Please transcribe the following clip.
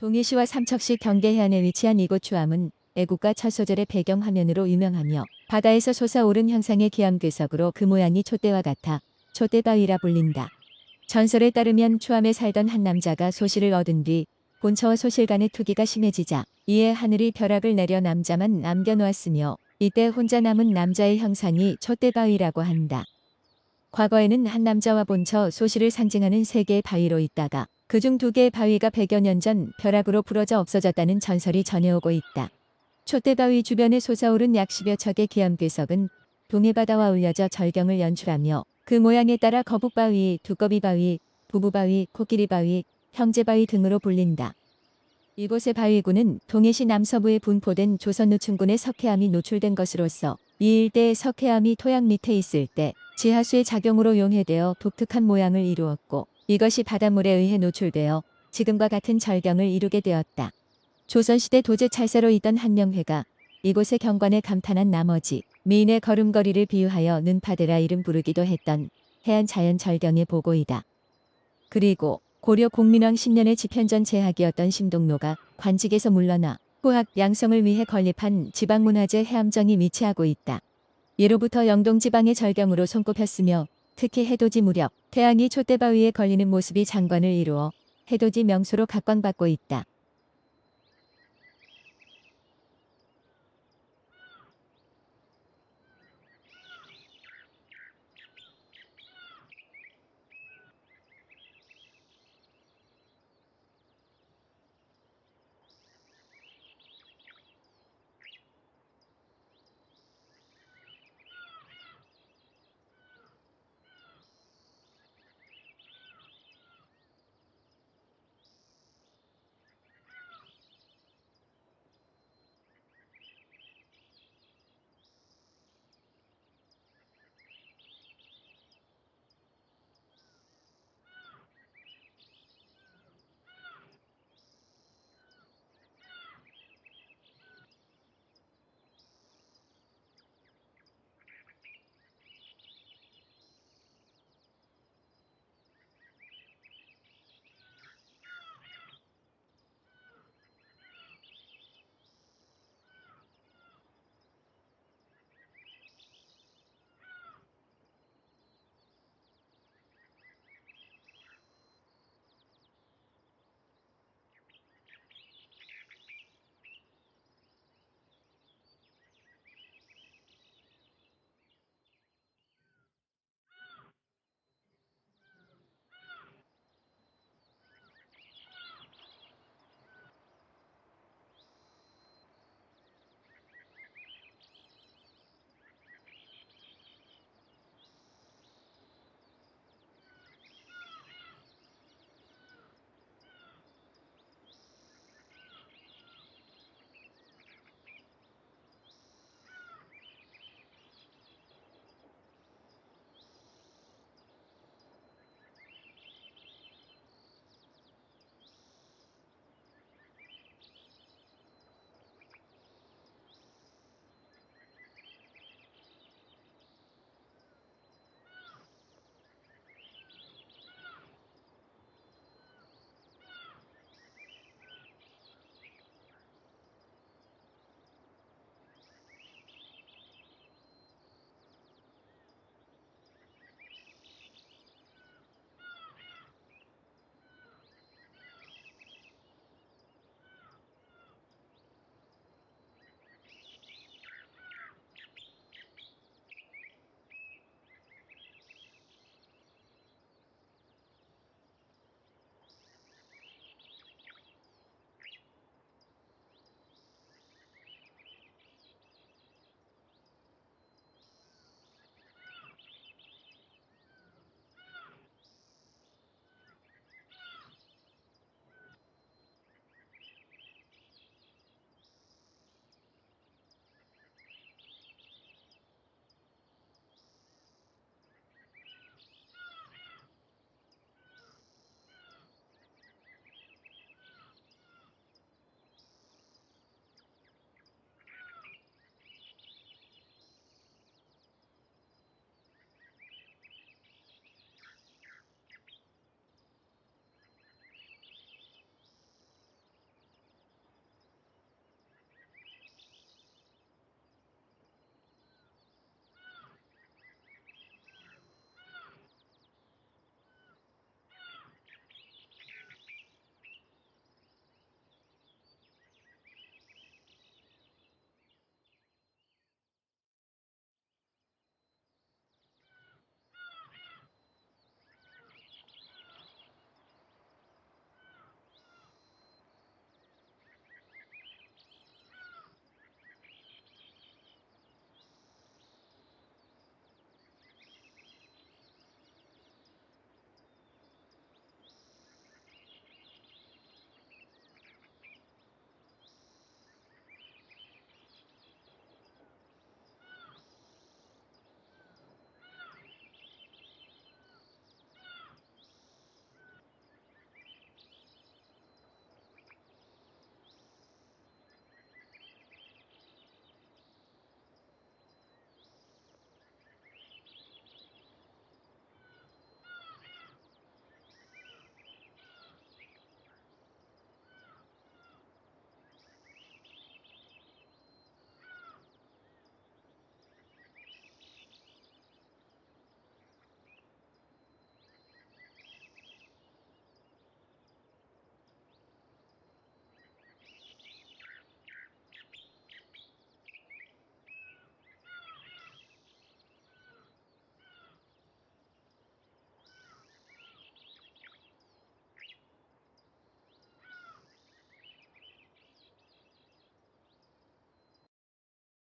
동해시와 삼척시 경계 해안에 위치한 이곳 추암은 애국가 첫 소절의 배경 화면으로 유명하며 바다에서 솟아오른 현상의 기암괴석으로 그 모양이 촛대와 같아 촛대바위라 불린다. 전설에 따르면 추암에 살던 한 남자가 소실을 얻은 뒤 본처와 소실 간의 투기가 심해지자 이에 하늘이 벼락을 내려 남자만 남겨놓았으며 이때 혼자 남은 남자의 형상이 촛대바위라고 한다. 과거에는 한 남자와 본처 소실을 상징하는 세 개의 바위로 있다가 그중 두 개의 바위가 100여 년 전 벼락으로 부러져 없어졌다는 전설이 전해오고 있다. 촛대바위 주변에 솟아오른 약 10여 척의 기암괴석은 동해바다와 올려져 절경을 연출하며 그 모양에 따라 거북바위, 두꺼비바위, 부부바위, 코끼리바위, 형제바위 등으로 불린다. 이곳의 바위군은 동해시 남서부에 분포된 조선노충군의 석회암이 노출된 것으로서 이 일대의 석회암이 토양 밑에 있을 때 지하수의 작용으로 용해되어 독특한 모양을 이루었고 이것이 바닷물에 의해 노출되어 지금과 같은 절경을 이루게 되었다. 조선시대 도제 찰사로 있던 한명회가 이곳의 경관에 감탄한 나머지 미인의 걸음걸이를 비유하여 는파데라 이름 부르기도 했던 해안 자연 절경의 보고이다. 그리고 고려 공민왕 10년의 집현전 제학이었던 심동로가 관직에서 물러나 후학 양성을 위해 건립한 지방문화재 해암정이 위치하고 있다. 예로부터 영동 지방의 절경으로 손꼽혔으며 특히 해돋이 무렵 태양이 촛대바위에 걸리는 모습이 장관을 이루어 해돋이 명소로 각광받고 있다.